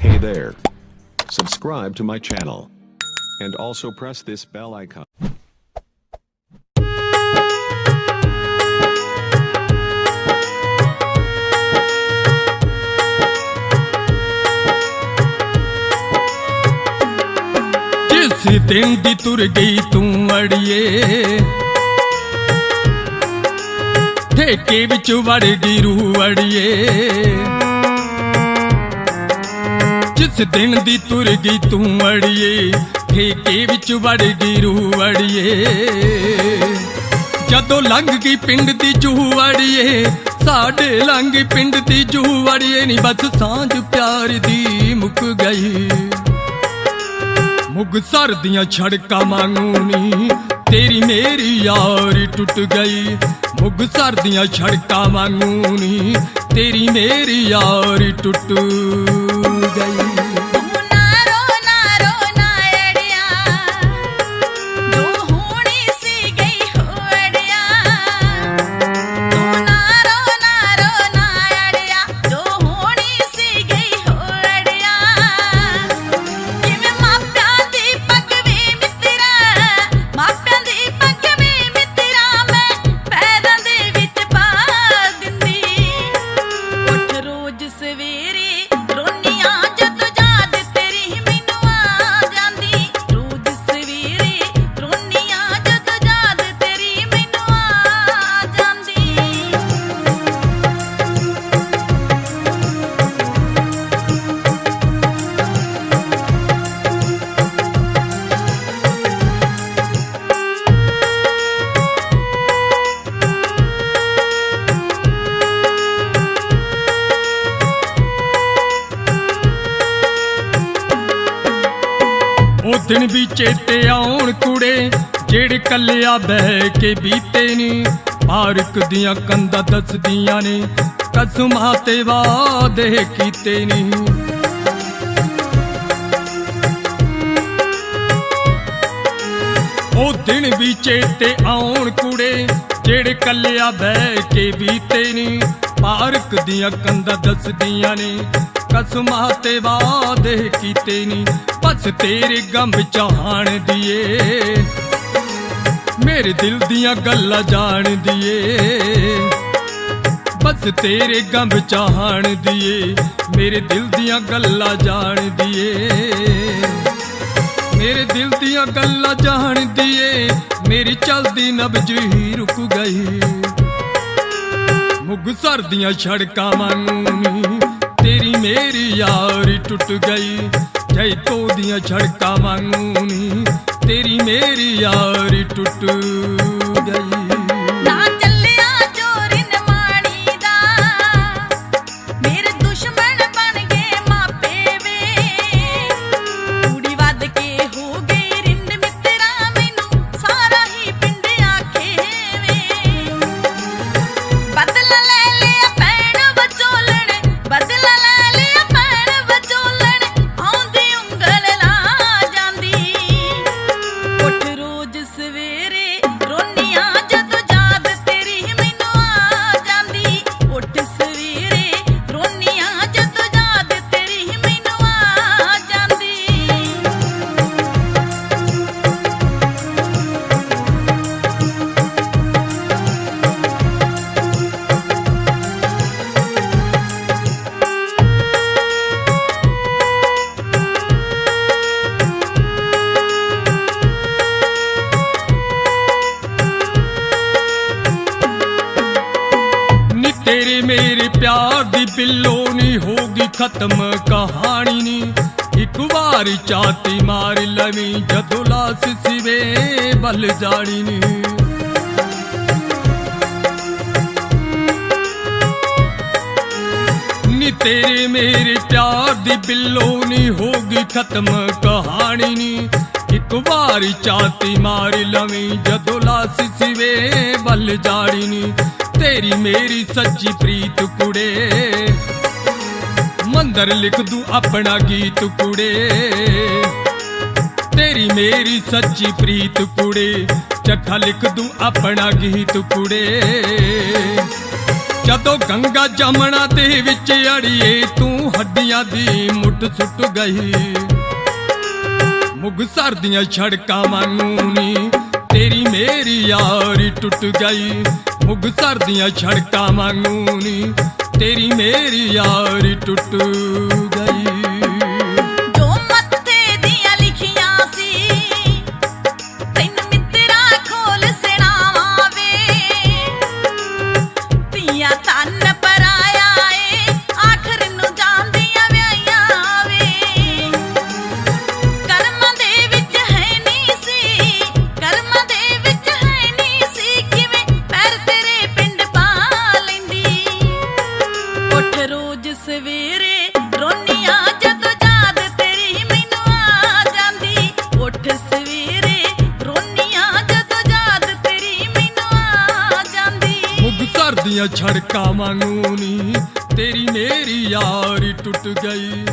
Hey there. Subscribe to my channel. And also press this bell icon. ਜਿਸ ਦਿਨ ਦੀ ਤੁਰ ਗਈ ਤੂੰ ਅੜੀਏ ਠੇਕੇ ਵਿੱਚ ਵੜ ਗਈ ਰੂਹ ਅੜੀਏ ਜਿਸ ਦਿਨ ਦੀ ਤੁਰ ਗਈ ਤੂੰ ਅੜੀਏ, ਠੇਕੇ ਵਿੱਚ ਵੜ ਗਈ ਰੂਹ ਅੜੀਏ। ਜਦੋਂ ਲੰਘ ਗਈ ਪਿੰਡ ਦੀ ਜੂਹ ਅੜੀਏ, ਸਾਡੇ ਲੰਘ ਪਿੰਡ ਦੀ ਜੂਹ ਅੜੀਏ ਨਹੀਂ ਬਸ ਸਾਂਝ ਪਿਆਰ ਦੀ ਮੁੱਕ ਗਈ। ਮੁਗਸਰ ਦੀਆਂ ਛੜਕਾਂ ਵਾਂਗੂ ਨੀ, ਤੇਰੀ ਮੇਰੀ ਯਾਰੀ ਟੁੱਟ ਗਈ। ਮੁਗਸਰ ਦੀਆਂ ਛੜਕਾਂ ਵਾਂਗੂ ਨੀ, ਤੇਰੀ ਮੇਰੀ ਯਾਰੀ ਟੁੱਟ ਗਈ। ਦਿਨ ਵੀ ਚੇਤੇ ਆਉਣ ਕੁੜੇ, ਜਿਹੜੇ ਕੱਲਿਆ ਬਹਿ ਕੇ ਬੀਤੇ ਨੀ। ਪਾਰਕ ਦੀਆਂ ਕੰਧਾਂ ਦੱਸਦੀਆਂ ਨੇ, ਕਸਮਾਂ ਤੇ ਵਾਦੇ ਕੀਤੇ ਨੀ। ਉਹ ਦਿਨ ਵੀ ਚੇਤੇ ਆਉਣ ਕੁੜੇ, ਜਿਹੜੇ ਕੱਲਿਆ ਬਹਿ ਕੇ ਬੀਤੇ ਨੇ। ਪਾਰਕ ਦੀਆਂ ਕੰਧਾਂ ਦੱਸਦੀਆਂ ਨੇ ਕਸਮਾਂ ਤੇ ਵਾਦੇ ਕੀਤੇ ਨੀ, ਬਸ ਤੇਰੇ ਗਮ ਜਾਣ ਦੀਏ। ਮੇਰੇ ਦਿਲ ਦੀਆਂ ਗੱਲਾਂ ਜਾਣਦੀ ਏ ਬਸ ਤੇਰੇ ਗਮ ਜਾਣ ਦੀਏ, ਮੇਰੇ ਦਿਲ ਦੀਆਂ ਗੱਲਾਂ ਜਾਣਦੀ ਏ ਮੇਰੇ ਦਿਲ ਦੀਆਂ ਗੱਲਾਂ ਜਾਣਦੀ ਏ ਮੇਰੀ ਚਲਦੀ ਨਬਜ ਹੀ ਰੁਕ ਗਈ। ਮੁਗਸਰ ਦੀਆਂ ਛੜਕਾਂ ਵਾਂਗੂ ਨੀ ਤੇਰੀ ਮੇਰੀ ਯਾਰੀ ਟੁੱਟ ਗਈ। ਜੈਤੋ ਦੀਆਂ ਛੜਕਾਂ ਵਾਂਗੂ ਨੀ, ਤੇਰੀ ਮੇਰੀ ਯਾਰੀ ਟੁੱਟ ਗਈ। ਪਿਆਰ ਦੀ ਬਿੱਲੋ ਨੀ ਹੋਗੀ ਖਤਮ ਕਹਾਣੀ ਨੀ ਇੱਕ ਵਾਰ ਚਾਤੀ ਮਾਰ ਲਵੀ, ਜਦੋਂ ਲਾਸ ਸਿਵੇ ਬਲ ਜਾਣੀ ਨੀ ਨੀ ਤੇਰੇ ਮੇਰੇ ਪਿਆਰ ਦੀ ਬਿੱਲੋ ਨੀ ਹੋਗੀ ਖਤਮ ਕਹਾਣੀ ਨੀ ਇੱਕ ਵਾਰ ਚਾਤੀ ਮਾਰ ਲਵੀ, ਜਦੋਂ ਲਾਸ ਸਿਵੇ ਬਲ ਜਾਣੀ ਨੀ ਤੇਰੀ ਮੇਰੀ ਸੱਚੀ ਪ੍ਰੀਤ ਕੁੜੇ। ਮੰਦਰ ਲਿਖ ਦੂੰ ਆਪਣਾ ਗੀਤ ਕੁੜੇ। ਤੇਰੀ ਮੇਰੀ ਸੱਚੀ ਪ੍ਰੀਤ ਕੁੜੇ ਚੱਠਾ ਲਿਖ ਦੂੰ ਆਪਣਾ ਗੀਤ ਕੁੜੇ। ਜਦੋਂ ਗੰਗਾ ਜਮਣਾ ਦੇ ਵਿੱਚ ਅੜੀਏ, ਤੂੰ ਹੱਡੀਆਂ ਦੀ ਮੁੱਠ ਸੁੱਟ ਗਈ। ਮੁਗਸਰ ਦੀਆਂ ਛੜਕਾਂ ਵਾਂਗੂ ਨੀ ਤੇਰੀ ਮੇਰੀ ਯਾਰੀ ਟੁੱਟ ਗਈ। ਮੁਗਸਰ ਦੀਆਂ ਛੜਕਾਂ ਵਾਂਗੂ ਨੀ। ਤੇਰੀ ਮੇਰੀ ਯਾਰੀ ਟੁੱਟ ਦੀਆਂ ਛੜਕਾਂ ਵਾਂਗੂ ਨੀ। ਤੇਰੀ ਮੇਰੀ ਯਾਰੀ ਟੁੱਟ ਗਈ।